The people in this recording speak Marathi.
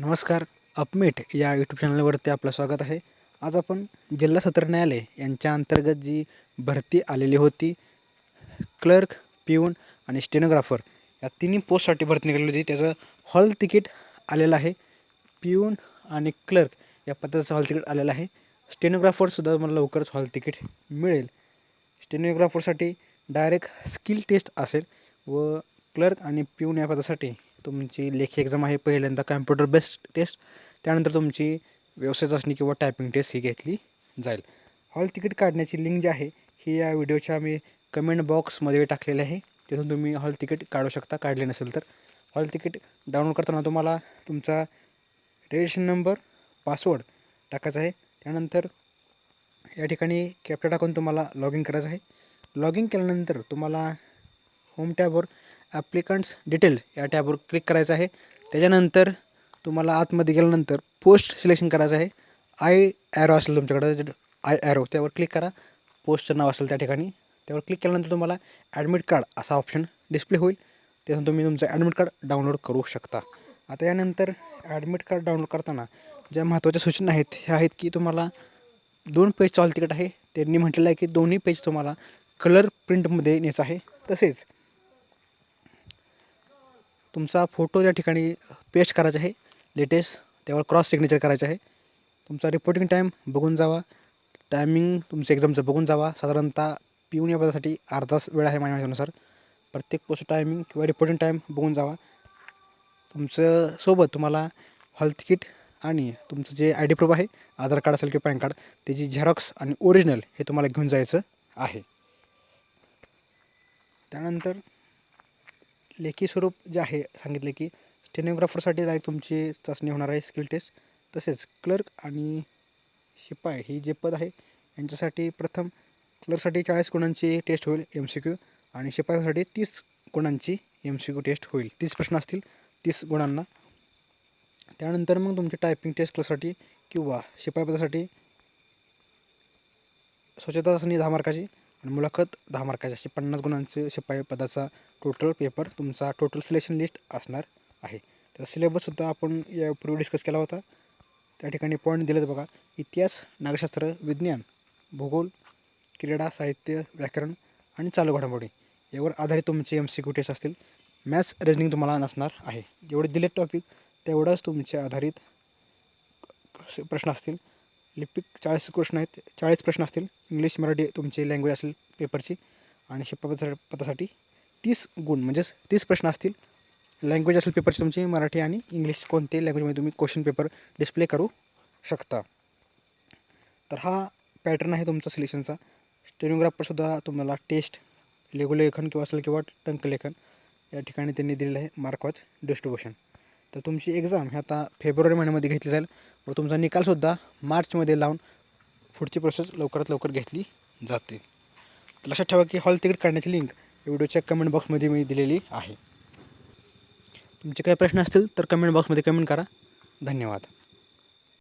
नमस्कार अपमेट या यूट्यूब चॅनलवरती आपलं स्वागत आहे. आज आपण जिल्हा सत्र न्यायालय यांच्या अंतर्गत जी भरती आलेली होती क्लर्क पिऊन आणि स्टेनोग्राफर या तिन्ही पोस्टसाठी भरती निघालेली होती. त्याचं हॉल तिकीट आलेलं आहे. पिऊन आणि क्लर्क या पदाचं हॉल तिकीट आलेलं आहे. स्टेनोग्राफरसुद्धा मला लवकरच हॉल तिकीट मिळेल. स्टेनोग्राफरसाठी डायरेक्ट स्किल टेस्ट असेल व क्लर्क आणि पिऊन या पदासाठी तुमची लेखी एक्झाम आहे पहिल्यांदा कॅम्प्युटर बेस्ड टेस्ट त्यानंतर तुमची व्यवसाय चाचणी किंवा टायपिंग टेस्ट ही घेतली जाईल. हॉल तिकीट काढण्याची लिंक जी आहे ही या व्हिडिओच्या मी कमेंट बॉक्समध्ये टाकलेली आहे. तिथून तुम्ही हॉल तिकीट काढू शकता. काढले नसेल तर. हॉल तिकीट डाउनलोड करताना तुम्हाला तुमचा रजिस्ट्रेशन नंबर पासवर्ड टाकायचा आहे. त्यानंतर या ठिकाणी कॅप्टा टाकून तुम्हाला लॉग इन करायचं आहे. लॉग इन केल्यानंतर तुम्हाला होम टॅबवर ॲप्लिकंट्स डिटेल या टॅबवर क्लिक करायचं आहे. त्याच्यानंतर तुम्हाला आतमध्ये गेल्यानंतर पोस्ट सिलेक्शन करायचं आहे. आय ॲरो असेल तुमच्याकडं आय ॲरो त्यावर क्लिक करा. पोस्टचं नाव असेल त्या ठिकाणी. त्यावर क्लिक केल्यानंतर तुम्हाला ॲडमिट कार्ड असा ऑप्शन डिस्प्ले होईल. त्यातून तुम्ही तुमचं ॲडमिट कार्ड डाउनलोड करू शकता. आता यानंतर ॲडमिट कार्ड डाउनलोड करताना ज्या महत्त्वाच्या सूचना आहेत ह्या आहेत की तुम्हाला दोन पेज हॉल तिकीट आहे. त्यांनी म्हटलेलं आहे की दोन्ही पेज तुम्हाला कलर प्रिंटमध्ये न्यायचं आहे. तसेच तुमचा फोटो त्या ठिकाणी पेस्ट करायचा आहे लेटेस्ट त्यावर क्रॉस सिग्नेचर करायचं आहे. तुमचा रिपोर्टिंग टाईम बघून जावा. टायमिंग तुमचं एक्झामचं बघून जावा. साधारणतः पिऊन या पदासाठी अर्धा वेळ आहे माझ्या माहितीनुसार प्रत्येक पोस्ट टायमिंग किंवा रिपोर्टिंग टाईम बघून जावा. तुमचं सोबत तुम्हाला हॉल तिकीट आणि तुमचं जे आय डी प्रूफ आहे आधार कार्ड असेल किंवा पॅन कार्ड त्याची झेरॉक्स आणि ओरिजिनल हे तुम्हाला घेऊन जायचं आहे. त्यानंतर लेखी स्वरूप जे आहे सांगितले की स्टेनोग्राफरसाठी डायरेक्ट तुमची चाचणी होणार आहे स्किल टेस्ट. तसेच क्लर्क आणि शिपाई ही जे पद आहे यांच्यासाठी प्रथम क्लर्कसाठी चाळीस गुणांची टेस्ट होईल एम सी क्यू आणि शिपाईसाठी तीस गुणांची एम सी क्यू टेस्ट होईल. तीस प्रश्न असतील तीस गुणांना. त्यानंतर मग तुमची टायपिंग टेस्ट क्लर्कसाठी किंवा शिपाई पदासाठी स्वच्छता चाचणी दहा मार्काची आणि मुलाखत दहा मार्काची अशी पन्नास गुणांचे शिपाई पदाचा टोटल पेपर तुमचा टोटल सिलेक्शन लिस्ट असणार आहे. तर सिलेबससुद्धा आपण यापूर्वी डिस्कस केला होता. त्या ठिकाणी पॉईंट दिलेत बघा. इतिहास नागरशास्त्र विज्ञान भूगोल क्रीडा साहित्य व्याकरण आणि चालू घडामोडी यावर आधारित तुमचे एम सी क्यू टेस्ट असतील. मॅथ्स रिजनिंग तुम्हाला नसणार आहे. जेवढे दिले टॉपिक तेवढंच तुमचे आधारित प्रश्न असतील. लिपिक चाळीस प्रश्न आहेत. चाळीस प्रश्न असतील. इंग्लिश मराठी तुमची लँग्वेज असेल पेपरची आणि शिपाई पदासाठी तीस गुण म्हणजेच तीस प्रश्न असतील. लँग्वेज असेल पेपरची तुमची मराठी आणि इंग्लिश कोणते लँग्वेजमध्ये तुम्ही क्वेश्चन पेपर डिस्प्ले करू शकता. तर हा पॅटर्न आहे तुमचा सिलेक्शनचा स्टेनोग्राफरसुद्धा तुम्हाला टेस्ट लेखन किंवा असेल किंवा टंकलेखन या ठिकाणी त्यांनी दिलेलं आहे मार्कवाच डिस्ट्रीब्युशन तर तुमची एक्झाम ही आता फेब्रुवारी महिन्यामध्ये घेतली जाईल. व तुमचा निकालसुद्धा मार्चमध्ये लावून पुढची प्रोसेस लवकरात लवकर घेतली जाते. लक्षात ठेवा की हॉल तिकीट काढण्याची लिंक व्हिडिओच्या कमेंट बॉक्समध्ये मी दिलेली आहे. तुमचे काही प्रश्न असतील तर कमेंट बॉक्समध्ये कमेंट करा. धन्यवाद.